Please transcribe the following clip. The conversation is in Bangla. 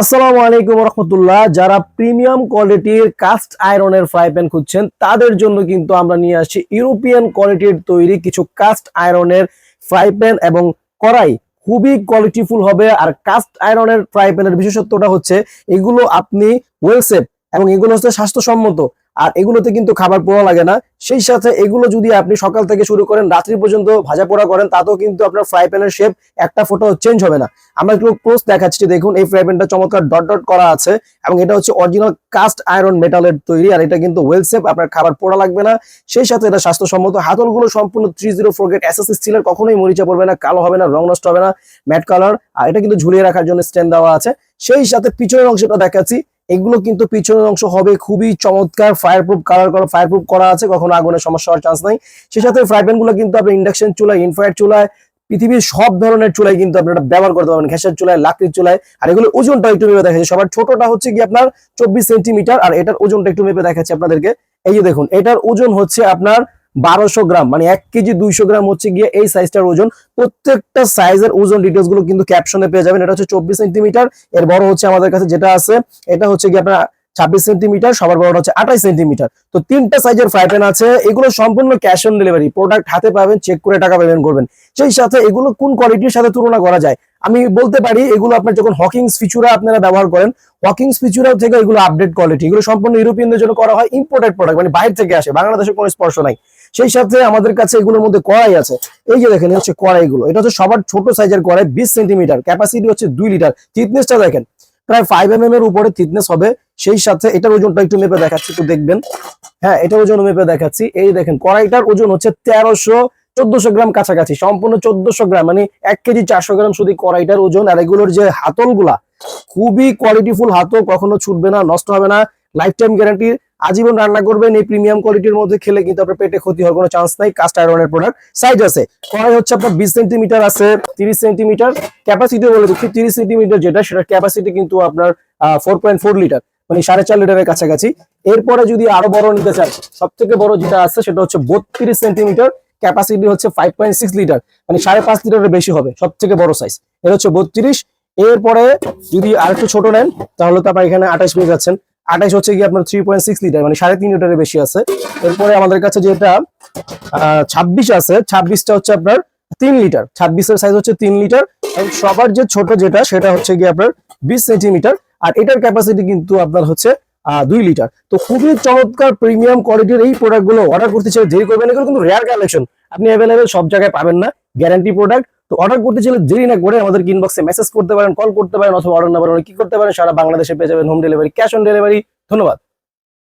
আসসালামু আলাইকুম রহমতুল্লাহ যারা প্রিমিয়াম কোয়ালিটির কাস্ট আয়রনের ফ্রাই প্যান খুঁজছেন, তাদের জন্য কিন্তু আমরা নিয়ে আসছি ইউরোপিয়ান কোয়ালিটির তৈরি কিছু কাস্ট আয়রনের ফ্রাই প্যান এবং কড়াই খুবই কোয়ালিটিফুল হবে। আর কাস্ট আয়রনের ফ্রাই প্যানের বিশেষত্বটা হচ্ছে, এগুলো আপনি ওয়েল সেফ এবং এগুলো হচ্ছে স্বাস্থ্যসম্মত। আর এগুলোতে কিন্তু খাবার পোড়া লাগে না। সেই সাথে এগুলো যদি আপনি সকাল থেকে শুরু করেন, রাত্রি পর্যন্ত ভাজা পোড়া করেন, তাতেও কিন্তু আপনার ফ্রাই প্যানের শেপ একটা ফোটো চেঞ্জ হবে না। আমরা একটু পোস্ট দেখাচ্ছি, দেখুন এই ফ্রাই প্যানটা চমৎকার ডট ডট করা আছে এবং এটা হচ্ছে অরিজিনাল কাস্ট আয়রন মেটালের তৈরি আর এটা কিন্তু ওয়েল সেফ আপনার খাবার পোড়া লাগবে না। সেই সাথে এটা স্বাস্থ্যসম্মত, হাতলগুলো সম্পূর্ণ three zero four grade SS স্টিলের কখনোই মরিচা পড়বে না, কালো হবে না, রং নষ্ট হবে না ম্যাট কালার আর এটা কিন্তু ঝুলিয়ে রাখার জন্য স্ট্যান্ড দেওয়া আছে। সেই সাথে পিছনের অংশটা দেখাচ্ছি এগুলো কিন্তু পিছনের অংশ হবে খুবই চমৎকার ফায়ার প্রুফ কালার করা ফায়ার প্রুফ করা আছে, কখনো আগুনের সমস্যা হওয়ার চান্স নাই। সেই সাথে ফ্রাই প্যানগুলো কিন্তু আপনি ইন্ডাকশন চুলায় ইনফ্রাইড চুলায়, পৃথিবীর সব ধরনের চুলায় কিন্তু আপনারা ব্যবহার করতে পারবেন। গ্যাসের চুলায়, লাকড়ির চুলায়, আর এগুলো ওজনটা একটু মেপে দেখাচ্ছে। সবার ছোটটা হচ্ছে কি আপনার চব্বিশ সেন্টিমিটার আর এটার ওজনটা একটু মেপে দেখাচ্ছে আপনাদেরকে। এই যে দেখুন, এটার ওজন হচ্ছে আপনার বারোশো গ্রাম মানে এক কেজি দুইশো গ্রাম হচ্ছে গিয়ে এই সাইজটার ওজন। প্রত্যেকটা সাইজের ওজন ডিটেলসগুলো কিন্তু ক্যাপশনে পেয়ে যাবেন। এটা হচ্ছে চব্বিশ সেন্টিমিটার এর বড় হচ্ছে আমাদের কাছে যেটা আছে, এটা হচ্ছে গিয়ে আপনার ছাব্বিশ সেন্টিমিটার সবার বড় হচ্ছে আঠাশ সেন্টিমিটার তো তিনটা সাইজের ফ্রাই আছে, এগুলো সম্পূর্ণ ক্যাশ অন ডেলিভারি প্রোডাক্ট হাতে পাবেন চেক করে টাকা পেমেন্ট করবেন। সেই সাথে এগুলো কোন কোয়ালিটির সাথে তুলনা করা যায়? আমি বলতে পারি, এগুলো আপনার যখন হকিংস ফিচুরা আপনারা ব্যবহার করেন হকিংস ফিচুরা থেকে এগুলো আপডেট কোয়ালিটি এগুলো সম্পূর্ণ ইউরোপিয়ানদের জন্য করা হয় ইম্পোর্টেড প্রোডাক্ট মানে বাইরে থেকে আসে, বাংলাদেশের কোনো স্পর্শ নাই। সেই সাথে আমাদের কাছে এগুলোর মধ্যে কড়াই আছে। এই যে দেখেন হচ্ছে কড়াইগুলো। এটা হচ্ছে সবার ছোট সাইজের কড়াই, বিশ সেন্টিমিটার ক্যাপাসিটি হচ্ছে দুই লিটার থিকনেসটা দেখেন, প্রায় ফাইভ এম এম এর উপরে থিকনেস হবে। সেই সাথে এটার ওজনটা একটু মেপে দেখাচ্ছি, একটু দেখবেন। হ্যাঁ এটার ওজন মেপে দেখাচ্ছি। এই দেখেন, কড়াইটার ওজন হচ্ছে তেরোশো চোদ্দশো গ্রাম কাছাকাছি, সম্পূর্ণ চোদ্দশো গ্রাম মানে এক কেজি চারশো গ্রাম শুধু কড়াইটার ওজন আর এগুলোর যে হাতলগুলা, খুবই কোয়ালিটিফুল হাতল, কখনো ছুটবে না, নষ্ট হবে না লাইফ টাইম গ্যারান্টি আজীবন রান্না করবেন, এই প্রিমিয়াম কোয়ালিটির মধ্যে খেলে কিন্তু আপনার পেটে ক্ষতি হওয়ার কোনো চান্স নাই কাস্ট আয়রনের প্রোডাক্ট সাইজ আছে, কড়াই হচ্ছে আপনার বিশ সেন্টিমিটার আছে, তিরিশ সেন্টিমিটার ক্যাপাসিটি বলে দিচ্ছি, তিরিশ সেন্টিমিটার যেটা, সেটার ক্যাপাসিটি কিন্তু আপনার ফোর পয়েন্ট ফোর লিটার মানে সাড়ে চার লিটারের কাছাকাছি, এরপরে যদি আরও বড় নিতে চান সব থেকে বড় যেটা আছে সেটা হচ্ছে বত্রিশ সেন্টিমিটার ক্যাপাসিটি হচ্ছে ফাইভ পয়েন্ট সিক্স লিটার মানে সাড়ে পাঁচ লিটারের বেশি হবে সব থেকে বড় সাইজ এর হচ্ছে বত্রিশ। এরপরে যদি আরেকটু ছোট নেন, তাহলে তো আপনার এখানে আঠাশ পেয়ে যাচ্ছেন। আঠাশ হচ্ছে কি আপনার থ্রি পয়েন্ট সিক্স লিটার মানে সাড়ে তিন লিটারের বেশি আছে। এরপরে আমাদের কাছে যেটা ছাব্বিশ আছে, ছাব্বিশটা হচ্ছে আপনার তিন লিটার ছাব্বিশের সাইজ হচ্ছে তিন লিটার এবং সবার যে ছোট যেটা, সেটা হচ্ছে কি আপনার বিশ সেন্টিমিটার আর এটার ক্যাপাসিটি কিন্তু আপনার হচ্ছে দুই লিটার তো খুবই চমৎকার প্রিমিয়াম কোয়ালিটির এই প্রোডাক্টগুলো অর্ডার করতে চাই দেরি করবেন এগুলো কিন্তু রেয়ার কালেকশন আপনি অ্যাভেলেবেল সব জায়গায় পাবেন না গ্যারান্টি প্রোডাক্ট তো অর্ডার করতে চাইলে দেরি না করে আমাদের ইনবক্সে মেসেজ করতে পারেন কল করতে পারেন অথবা অর্ডার নাম্বার কি করতে পারেন, সারা বাংলাদেশে পেয়ে যাবেন home delivery cash on delivery ধন্যবাদ।